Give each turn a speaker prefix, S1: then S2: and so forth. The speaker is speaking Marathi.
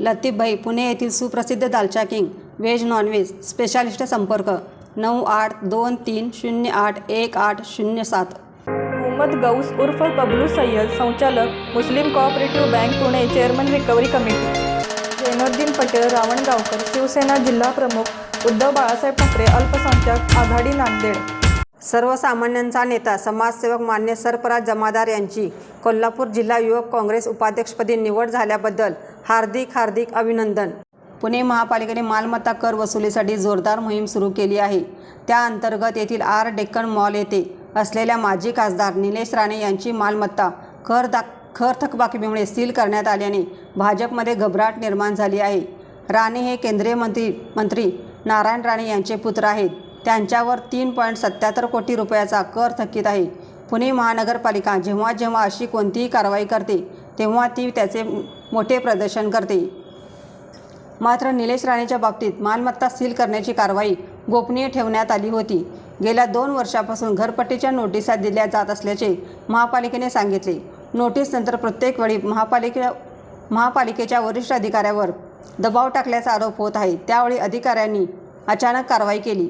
S1: लतीफभाई पुणे येथील सुप्रसिद्ध दालचा king veg non veg specialist संपर्क नऊ आठ दोन तीन शून्य आठ एक आठ शून्य सात.
S2: मोहम्मद गौस उर्फ बबलू सय्यद संचालक Muslim cooperative bank Pune chairman recovery committee Zainuddin Patel Ravangaonkar Shivsena जिल्हा प्रमुख उद्धव बाळासाहेब ठाकरे अल्पसंख्याक आघाडी नांदेड.
S1: सर्वसामान्यांचा नेता समाजसेवक मान्य सरफराज जमादार यांची कोल्हापूर जिल्हा युवक काँग्रेस उपाध्यक्षपदी निवड झाल्याबद्दल हार्दिक हार्दिक अभिनंदन. पुणे महापालिकेने मालमत्ता कर वसुलीसाठी जोरदार मोहीम सुरू केली आहे. त्या अंतर्गत येथील आर डेक्कन मॉल येथे असलेल्या माजी खासदार निलेश राणे यांची मालमत्ता कर दा खर थकबाकीमुळे सील करण्यात आल्याने भाजपमध्ये घबराट निर्माण झाली आहे. राणे हे केंद्रीय मंत्री मंत्री नारायण राणे यांचे पुत्र आहेत. त्यांच्यावर तीन पॉईंट सत्याहत्तर कोटी रुपयाचा कर थकीत आहे. पुणे महानगरपालिका जेव्हा जेव्हा अशी कोणतीही कारवाई करते तेव्हा ती त्याचे मोठे प्रदर्शन करते. मात्र निलेश राणेच्या बाबतीत मालमत्ता सील करण्याची कारवाई गोपनीय ठेवण्यात आली होती. गेल्या दोन वर्षापासून घरपट्टीच्या नोटिसा दिल्या जात असल्याचे महापालिकेने सांगितले. नोटीसनंतर प्रत्येक वेळी महापालिके महापालिकेच्या वरिष्ठ अधिकाऱ्यावर दबाव टाकल्याचा आरोप होत आहे. त्यावेळी अधिकाऱ्यांनी अचानक कारवाई केली.